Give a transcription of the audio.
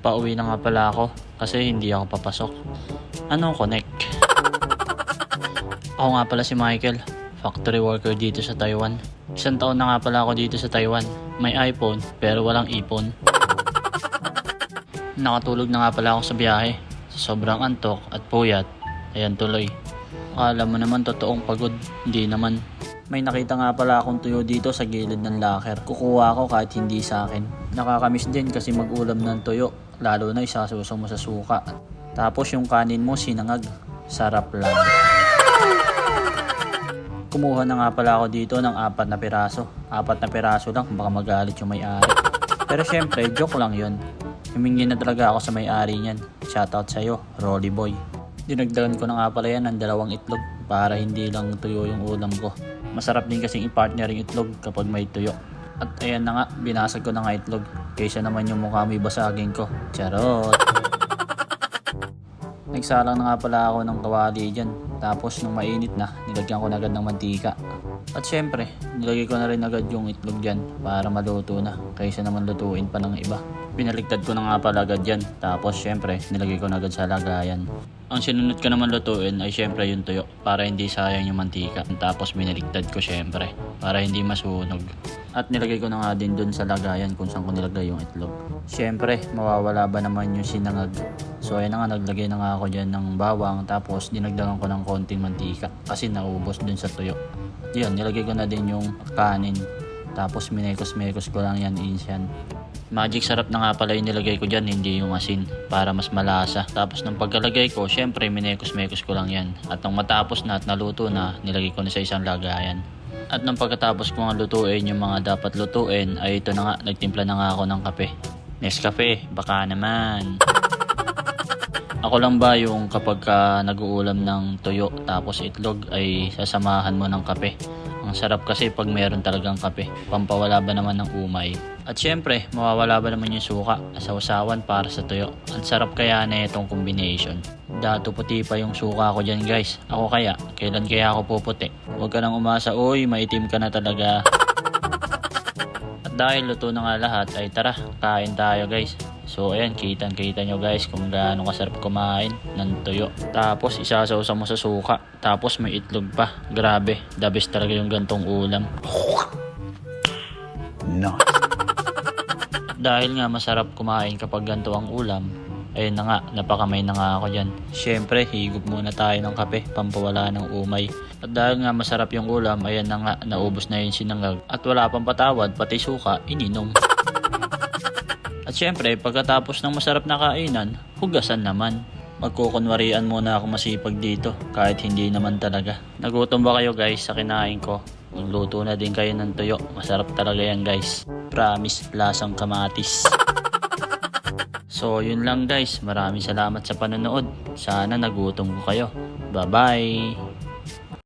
Pauwi na nga pala ako kasi hindi ako papasok. Anong connect? Ako nga pala si Michael, factory worker dito sa Taiwan. Isang taon na nga pala ako dito sa Taiwan. May iPhone pero walang ipon. Nakatulog na nga pala ako sa biyahe. Sa sobrang antok at puyat, ayan tuloy. Akala mo naman totoong pagod, hindi naman. May nakita nga pala akong tuyo dito sa gilid ng locker. Kukuha ko kahit hindi sa akin. Nakakamiss din kasi mag-ulam ng tuyo, lalo na isasusong mo sa suka. Tapos yung kanin mo sinangag. Sarap lang. Kumuha na nga pala ako dito ng apat na piraso. Apat na piraso lang, baka magalit yung may-ari. Pero syempre, joke lang yun. Humingi na talaga ako sa may-ari niyan. Shoutout sa'yo, Rolly Boy. Dinagdagan ko na nga pala yan ng dalawang itlog para hindi lang tuyo yung ulam ko. Masarap din kasing i-partner yung itlog kapag may tuyo. At ayan na nga, binasag ko na nga itlog. Kaysa naman yung mukha mo ibasagin ko. Charot! Nagsalang na nga pala ako ng kawali dyan. Tapos nung mainit na, nilagyan ko na agad ng mantika. At syempre, nilagay ko na rin agad yung itlog dyan para maluto na. Kaysa naman lutuin pa ng iba. Pinaligtad ko na nga pala agad dyan. Tapos syempre, nilagay ko na agad sa lagayan. Ang sinunod ko naman lutuin ay syempre yung tuyo para hindi sayang yung mantika. Tapos binaligtad ko syempre para hindi masunog. At nilagay ko na nga din dun sa lagayan kung saan ko nilagay yung itlog. Syempre, mawawala ba naman yung sinangag. So ayun na nga, naglagay na nga ako dyan ng bawang tapos dinagdagan ko ng konting mantika kasi naubos dun sa tuyo. Yun, nilagay ko na din yung kanin. Tapos minekos-mekos ko lang yan insyan. Magic sarap na nga pala yung nilagay ko dyan, hindi yung asin, para mas malasa. Tapos nung pagkalagay ko, syempre minekos-mekos ko lang yan. At nung matapos na at naluto na, nilagay ko na sa isang lagayan. At nung pagkatapos ko nga lutuin yung mga dapat lutuin, ay ito na nga, nagtimpla na nga ako ng kape. Nescafe, baka naman. Ako lang ba yung kapag ka nag-uulam ng tuyo tapos itlog ay sasamahan mo ng kape? Ang sarap kasi pag meron talagang kape. Pampawala ba naman ng umay? At syempre, mawawala ba naman yung suka, sausawan para sa tuyo? Ang sarap kaya na itong combination. Dato puti pa yung suka ko dyan guys. Ako kaya, kailan kaya ako puputi? Huwag ka nang umasa, uy, maitim ka na talaga. At dahil luto na nga lahat, ay tara, kain tayo guys. So ayan, kitang kita nyo guys kung gaano kasarap kumain ng tuyo. Tapos isasawsa mo sa suka. Tapos may itlog pa. Grabe, the best talaga yung gantong ulam. No. Dahil nga masarap kumain kapag ganito ang ulam, ayun na nga, napakamay na nga ako dyan. Siyempre, higop muna tayo ng kape, pampawala ng umay. At dahil nga masarap yung ulam, ayan na nga, naubos na yung sinangag. At wala pang patawad, pati suka, ininom. At syempre, pagkatapos ng masarap na kainan, hugasan naman. Magkukunwarian muna ako masipag dito, kahit hindi naman talaga. Nagutom ba kayo guys sa kinain ko? Magluto na din kayo ng tuyo. Masarap talaga yan guys. Promise, lasang kamatis. So yun lang guys, maraming salamat sa panonood. Sana nagutom ko kayo. Bye bye!